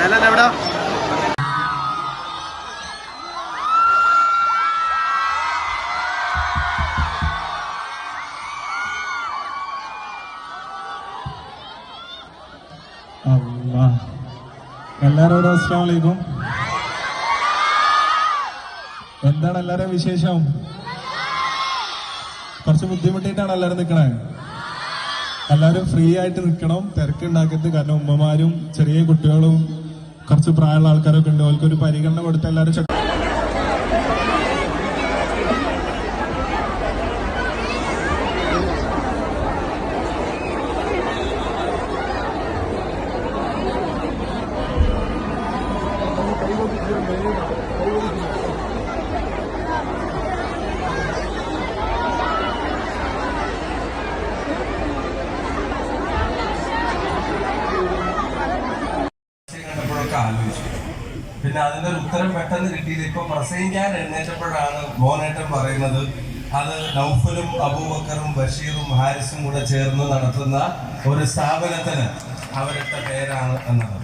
മേലല്ല എല്ലാരോടും അസ്സാം വലൈക്കും എന്താണ് എല്ലാരും വിശേഷം? കുറച്ച് ബുദ്ധിമുട്ടിയിട്ടാണ് എല്ലാരും നിൽക്കണേ എല്ലാവരും ഫ്രീ ആയിട്ട് നിൽക്കണം തിരക്കുണ്ടാക്കരുത്. കാരണം ഉമ്മമാരും ചെറിയ കുട്ടികളും കുറച്ച് പ്രായമുള്ള ആൾക്കാരൊക്കെ ഉണ്ട്. അവർക്ക് ഒരു പരിഗണന കൊടുത്ത് എല്ലാരും Thank കണ്ടപ്പോഴൊക്കെ പിന്നെ അതിന്റെ ഒരു ഉത്തരം പെട്ടെന്ന് കിട്ടിയത് ഇപ്പൊ പ്രസംഗിക്കാൻ എഴുന്നേറ്റപ്പോഴാണ് മോനേട്ടൻ പറയുന്നത്. അത് നൗഫലും അബൂബക്കറും ബഷീറും ഹാരിസും കൂടെ ചേർന്ന് നടത്തുന്ന ഒരു സ്ഥാപനത്തിന് അവരുടെ പേരാണ് എന്നത്.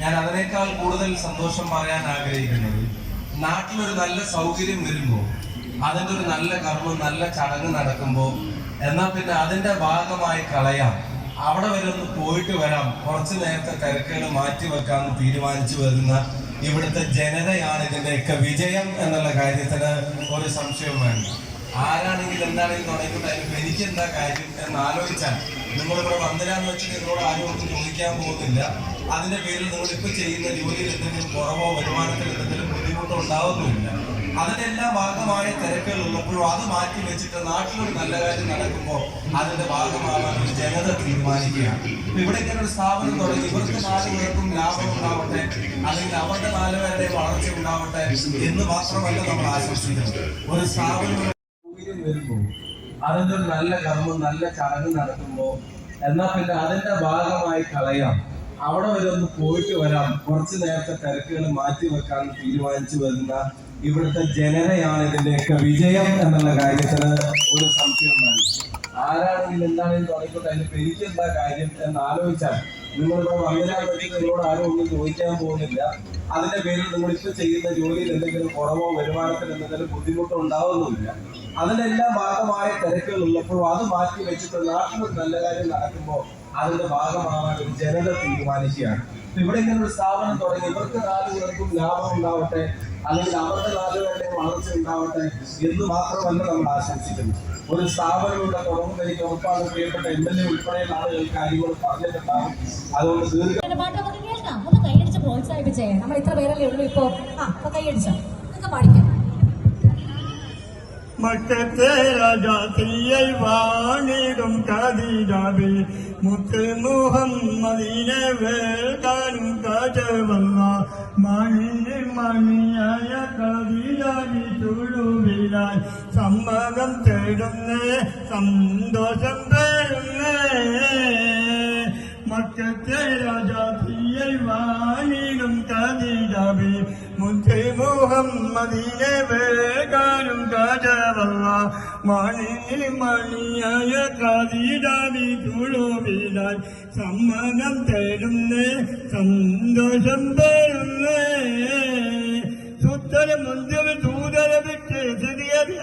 ഞാൻ അതിനേക്കാൾ കൂടുതൽ സന്തോഷം പറയാൻ ആഗ്രഹിക്കുന്നത് നാട്ടിലൊരു നല്ല സൗകര്യം വരുമ്പോൾ അതിന്റെ ഒരു നല്ല കർമ്മം നല്ല ചടങ്ങ് നടക്കുമ്പോൾ എന്നാൽ പിന്നെ അതിന്റെ ഭാഗമായി കളയാം. അവിടെ വരെ ഒന്ന് പോയിട്ട് വരാം. കുറച്ച് നേരത്തെ തിരക്കുകൾ മാറ്റി വെക്കാമെന്ന് തീരുമാനിച്ചു വരുന്ന ഇവിടുത്തെ ജനതയാണ് ഇതിന്റെയൊക്കെ വിജയം എന്നുള്ള കാര്യത്തിന് ഒരു സംശയവും വേണ്ട. ആരാണെങ്കിൽ എന്താണെങ്കിൽ തുടങ്ങിയിട്ട് എനിക്ക് എന്താ കാര്യം എന്ന് ആലോചിച്ചാൽ നിങ്ങളിവിടെ വന്നിരാന്ന് വെച്ചിട്ട് നിങ്ങളോട് ആരും ചോദിക്കാൻ പോകുന്നില്ല. അതിന്റെ പേരിൽ നിങ്ങൾ ഇപ്പൊ ചെയ്യുന്ന ജോലിയിൽ എന്തെങ്കിലും കുറവോ വരുമാനത്തിൽ എന്തെങ്കിലും ബുദ്ധിമുട്ടോ ഉണ്ടാവുന്നുമില്ല. അതിന്റെ എല്ലാം ഭാഗമായ തിരക്കുകൾ ഉള്ളപ്പോഴും അത് മാറ്റി വെച്ചിട്ട് നാട്ടിലൊരു നല്ല കാര്യം നടക്കുമ്പോൾ അതിന്റെ ഭാഗമാകാൻ ജനത തീരുമാനിക്കുകയാണ്. ഇവിടെ ഇങ്ങനെ ഒരു സ്ഥാപനം തുടങ്ങി ഇവർക്ക് നാല് പേർക്കും ലാഭം ഉണ്ടാവട്ടെ അല്ലെങ്കിൽ അവരുടെ നാല് പേരുടെ വളർച്ച ഉണ്ടാവട്ടെ എന്ന് മാത്രമല്ല നമ്മൾ ആശംസിക്കുന്നത്. ഒരു സ്ഥാപനം വരുമ്പോൾ അതിന്റെ ഒരു നല്ല കർമ്മം നല്ല ചടങ്ങ് നടക്കുമ്പോൾ എന്നാൽ പിന്നെ അതിന്റെ ഭാഗമായി കളയാം. അവിടെ വരെ ഒന്ന് പോയിട്ട് വരാം. കുറച്ച് നേരത്തെ തിരക്കുകൾ മാറ്റി വെക്കാൻ തീരുമാനിച്ചു വരുന്ന ഇവിടുത്തെ ജനതയാണ് ഇതിന്റെയൊക്കെ വിജയം എന്നുള്ള കാര്യത്തിന് ഒരു സംശയം വേണം. ആരാണെങ്കിലും എന്താണെങ്കിലും തുടങ്ങിക്കോട്ടെ അതിന് പെരിക്ക് എന്താ കാര്യം എന്ന് ആലോചിച്ചാൽ നിങ്ങളിവിടെ വന്നിരാൻ പറ്റി നിങ്ങളോട് ആരും ഒന്നും ചോദിക്കാൻ പോകുന്നില്ല. അതിന്റെ പേരിൽ നിങ്ങൾ ചെയ്യുന്ന ജോലിയിൽ എന്തെങ്കിലും കുറവോ വരുമാനത്തിൽ എന്തെങ്കിലും ബുദ്ധിമുട്ടോ ഉണ്ടാവുന്നില്ല എല്ലാ ഭാഗമായ തിരക്കുകൾ ഉള്ളപ്പോഴും അത് മാറ്റി വെച്ചിട്ട് നാട്ടിൽ നല്ല കാര്യം നടക്കുമ്പോൾ അതിന്റെ ഭാഗമാകാൻ ഒരു ജനത തീരുമാനിക്കുകയാണ്. ഇവിടെ ഇങ്ങനെ ഒരു സ്ഥാപനം തുടങ്ങി. ഇവർക്ക് നാല് പേർക്കും ലാഭം ഉണ്ടാവട്ടെ അല്ലെങ്കിൽ അവരുടെ നാല് വളർച്ച ഉണ്ടാവട്ടെ എന്ന് മാത്രമല്ല നമ്മൾ ആശംസിക്കുന്നു. ഒരു സ്ഥാപനം ഇവിടെ എനിക്ക് ഉറപ്പാണ് പ്രിയപ്പെട്ട എം എൽ എ ഉൾപ്പെടെയുള്ള ആളുകൾ കാര്യങ്ങൾ പറഞ്ഞിട്ടുണ്ടാകും അതുകൊണ്ട് കൈയടിച്ച് പ്രോത്സാഹിപ്പിച്ചേ. നമ്മൾ ഇത്ര പേരല്ലേ ഉള്ളൂ ഇപ്പോ. ആ കൈയടിച്ചോ. നിങ്ങൾക്ക് പാടിക്കാം. മക്കത്തെ രാജാത്തിയെ വാണിടും കതിരാവി മുത്ത് മുഹമ്മദിനെ വേൾക്കാനും കാറ്റവല്ല മണിന് മണിയായ കതിരാവി തുഴുവിലാൽ സമ്മതം തേടുന്നേ സന്തോഷം തേടുന്നേ. മക്കത്തെ രാജാത്തിയെ വാണിടും കതിരാവി മുത്ത് മുഹമ്മദിനെ വേഗാനും فجاب الله معلم യകാദിടാവി കുളുമിടാൻ സമ്മതം തരുന്നേ സന്തോഷം തരുന്നേ സുത്തര മുന്തിൽ ദൂതര വിട്ട് സ്ഥിതിയത്